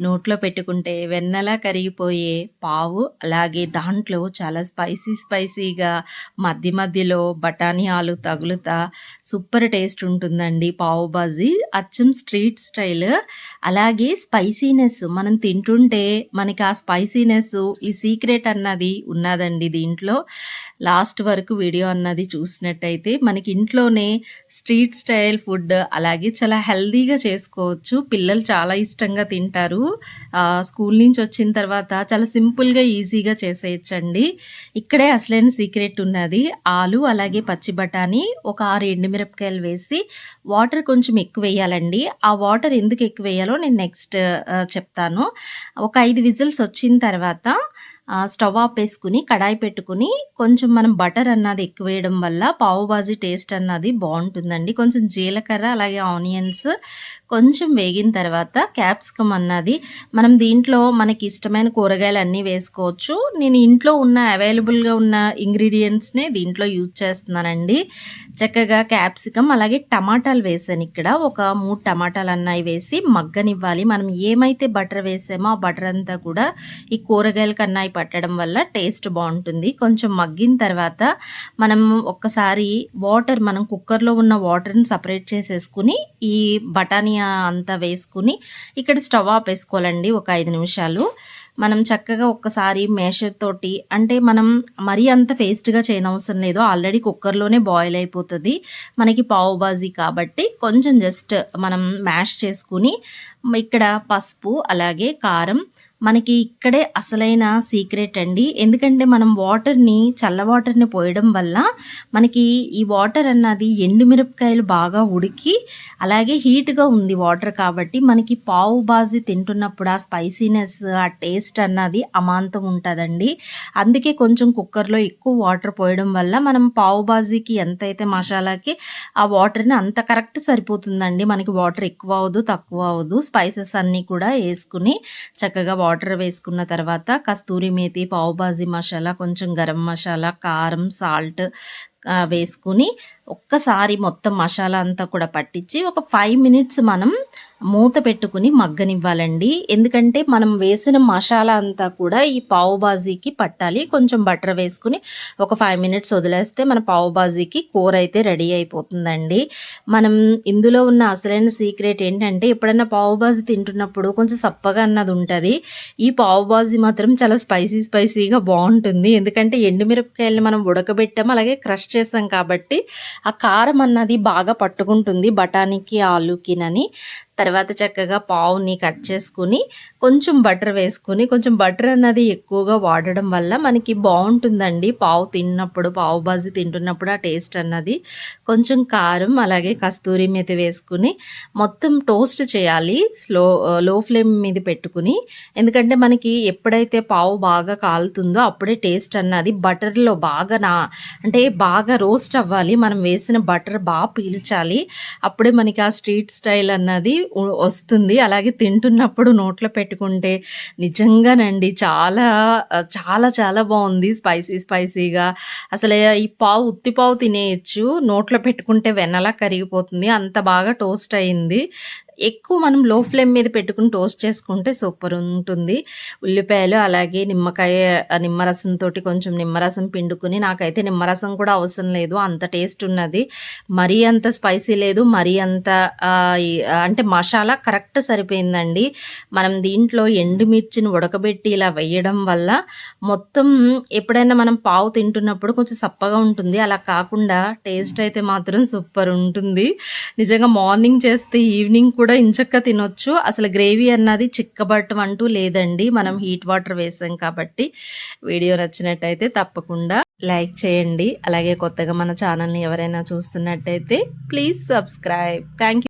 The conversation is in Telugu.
నోట్లో పెట్టుకుంటే వెన్నలా కరిగిపోయే పావు అలాగే దాంట్లో చాలా స్పైసీ స్పైసీగా మధ్య మధ్యలో బఠానీ ఆలు తగులుతా సూపర్ టేస్ట్ ఉంటుందండి పావు బాజీ. అచ్చం స్ట్రీట్ స్టైల్. అలాగే స్పైసీనెస్ మనం తింటుంటే మనకి ఆ స్పైసీనెస్ ఈ సీక్రెట్ అన్నది ఉన్నదండి దీంట్లో. లాస్ట్ వరకు వీడియో అన్నది చూసినట్టయితే మనకి ఇంట్లోనే స్ట్రీట్ స్టైల్ ఫుడ్ అలాగే చాలా హెల్దీగా చేసుకోవచ్చు. పిల్లలు చాలా ఇష్టంగా తింటారు. స్కూల్ నుంచి వచ్చిన తర్వాత చాలా సింపుల్గా ఈజీగా చేసేయచ్చండి. ఇక్కడే అసలైన సీక్రెట్ ఉన్నది. ఆలు అలాగే పచ్చి బఠానీ ఒక ఆరు ఎండుమిరపకాయలు వేసి వాటర్ కొంచెం ఎక్కువ వేయాలండి. ఆ వాటర్ ఎందుకు ఎక్కువ వేయాలో నేను నెక్స్ట్ చెప్తాను. ఒక ఐదు విజిల్స్ వచ్చిన తర్వాత స్టవ్ ఆపేసుకుని కడాయి పెట్టుకుని కొంచెం మనం బటర్ అన్నది ఎక్కువ వేయడం వల్ల పావు బాజీ టేస్ట్ అన్నది బాగుంటుందండి. కొంచెం జీలకర్ర అలాగే ఆనియన్స్ కొంచెం వేగిన తర్వాత క్యాప్సికమ్ అన్నది మనం దీంట్లో మనకి ఇష్టమైన కూరగాయలు అన్నీ వేసుకోవచ్చు. నేను ఇంట్లో ఉన్న అవైలబుల్గా ఉన్న ఇంగ్రీడియంట్స్నే దీంట్లో యూజ్ చేస్తున్నానండి. చక్కగా క్యాప్సికమ్ అలాగే టమాటాలు వేసాను ఇక్కడ. ఒక మూడు టమాటాలు అన్నవి వేసి మగ్గనివ్వాలి. మనం ఏమైతే బటర్ వేసామో ఆ బటర్ అంతా కూడా ఈ కూరగాయలకు అన్నాయి పట్టడం వల్ల టేస్ట్ బాగుంటుంది. కొంచెం మగ్గిన తర్వాత మనం ఒక్కసారి వాటర్ మనం కుక్కర్లో ఉన్న వాటర్ని సపరేట్ చేసేసుకుని ఈ బఠానీ అంతా వేసుకుని ఇక్కడ స్టవ్ ఆపేసుకోవాలండి ఒక ఐదు నిమిషాలు. మనం చక్కగా ఒక్కసారి మేషర్ తోటి అంటే మనం మరీ అంత ఫేస్ట్గా చేయనవసరం లేదు. ఆల్రెడీ కుక్కర్లోనే బాయిల్ అయిపోతుంది. మనకి పావు బాజీ కాబట్టి కొంచెం జస్ట్ మనం మ్యాష్ చేసుకుని ఇక్కడ పసుపు అలాగే కారం మనకి ఇక్కడే అసలైన సీక్రెట్ అండి. ఎందుకంటే మనం వాటర్ని చల్ల వాటర్ని పోయడం వల్ల మనకి ఈ వాటర్ అన్నది ఎండుమిరపకాయలు బాగా ఉడికి అలాగే హీట్గా ఉంది వాటర్ కాబట్టి మనకి పావు బాజీ తింటున్నప్పుడు ఆ స్పైసీనెస్ ఆ టేస్ట్ అన్నది అమాంతం ఉంటుందండి. అందుకే కొంచెం కుక్కర్లో ఎక్కువ వాటర్ పోయడం వల్ల మనం పావు బాజీకి ఎంతైతే మసాలాకి ఆ వాటర్ని అంత కరెక్ట్ సరిపోతుందండి. మనకి వాటర్ ఎక్కువ అవ్వదు తక్కువ అవ్వదు. స్పైసెస్ అన్నీ కూడా వేసుకుని చక్కగా వాటర్ వాటర్ వేసుకున్న తర్వాత కస్తూరి మేతి పావుబాజీ మసాలా కొంచెం గరం మసాలా కారం సాల్ట్ వేసుకుని ఒక్కసారి మొత్తం మసాలా అంతా కూడా పట్టించి ఒక ఫైవ్ మినిట్స్ మనం మూత పెట్టుకుని మగ్గనివ్వాలండి. ఎందుకంటే మనం వేసిన మసాలా అంతా కూడా ఈ పావు బాజీకి పట్టాలి. కొంచెం బటర్ వేసుకుని ఒక ఫైవ్ మినిట్స్ వదిలేస్తే మన పావు బాజీకి కూర అయితే రెడీ అయిపోతుందండి. మనం ఇందులో ఉన్న అసలైన సీక్రెట్ ఏంటంటే ఎప్పుడైనా పావు బాజీ తింటున్నప్పుడు కొంచెం సప్పగా అన్నది ఉంటుంది. ఈ పావు బాజీ మాత్రం చాలా స్పైసీ స్పైసీగా బాగుంటుంది. ఎందుకంటే ఎండుమిరపకాయలను మనం ఉడకబెట్టాము అలాగే క్రష్ చేసాం కాబట్టి ఆ కారం అన్నది బాగా పట్టుకుంటుంది బఠానీకి ఆలుకినని తర్వాత చక్కగా పావుని కట్ చేసుకుని కొంచెం బటర్ వేసుకుని కొంచెం బటర్ అన్నది ఎక్కువగా వాడడం వల్ల మనకి బాగుంటుందండి. పావు తిన్నప్పుడు పావు బాజీ తింటున్నప్పుడు ఆ టేస్ట్ అన్నది. కొంచెం కారం అలాగే కస్తూరి మీద వేసుకుని మొత్తం టోస్ట్ చేయాలి. స్లో లో ఫ్లేమ్ మీద పెట్టుకుని. ఎందుకంటే మనకి ఎప్పుడైతే పావు బాగా కాలుతుందో అప్పుడే టేస్ట్ అన్నది బటర్లో బాగా నా అంటే బాగా రోస్ట్ అవ్వాలి. మనం వేసిన బటర్ బాగా పీల్చాలి. అప్పుడే మనకి ఆ స్ట్రీట్ స్టైల్ అన్నది వస్తుంది. అలాగే తింటున్నప్పుడు నోట్లో పెట్టుకుంటే నిజంగానండి చాలా చాలా చాలా బాగుంది. స్పైసీ స్పైసీగా. అసలు ఈ పావు ఉత్తి పావు తినేయచ్చు. నోట్లో పెట్టుకుంటే వెన్నలా కరిగిపోతుంది. అంత బాగా టోస్ట్ అయింది. ఎక్కువ మనం లో ఫ్లేమ్ మీద పెట్టుకుని టోస్ట్ చేసుకుంటే సూపర్ ఉంటుంది. ఉల్లిపాయలు అలాగే నిమ్మకాయ నిమ్మరసం తోటి కొంచెం నిమ్మరసం పిండుకుని నాకైతే నిమ్మరసం కూడా అవసరం లేదు. అంత టేస్ట్ ఉన్నది. మరీ అంత స్పైసీ లేదు. మరీ అంత అంటే మసాలా కరెక్ట్ సరిపోయిందండి. మనం దీంట్లో ఎండుమిర్చిని ఉడకబెట్టి ఇలా వేయడం వల్ల మొత్తం ఎప్పుడైనా మనం పావు తింటున్నప్పుడు కొంచెం సప్పగా ఉంటుంది. అలా కాకుండా టేస్ట్ అయితే మాత్రం సూపర్ ఉంటుంది. నిజంగా మార్నింగ్ చేస్తే ఈవినింగ్ కూడా ఇంచక్క తినొచ్చు. అసలు గ్రేవీ అన్నది చిక్కబట్టం అంటూ లేదండి. మనం హీట్ వాటర్ వేసాం కాబట్టి వీడియో నచ్చినట్టయితే తప్పకుండా లైక్ చేయండి. అలాగే కొత్తగా మన ఛానల్ని ఎవరైనా చూస్తున్నట్టయితే ప్లీజ్ సబ్స్క్రైబ్. థ్యాంక్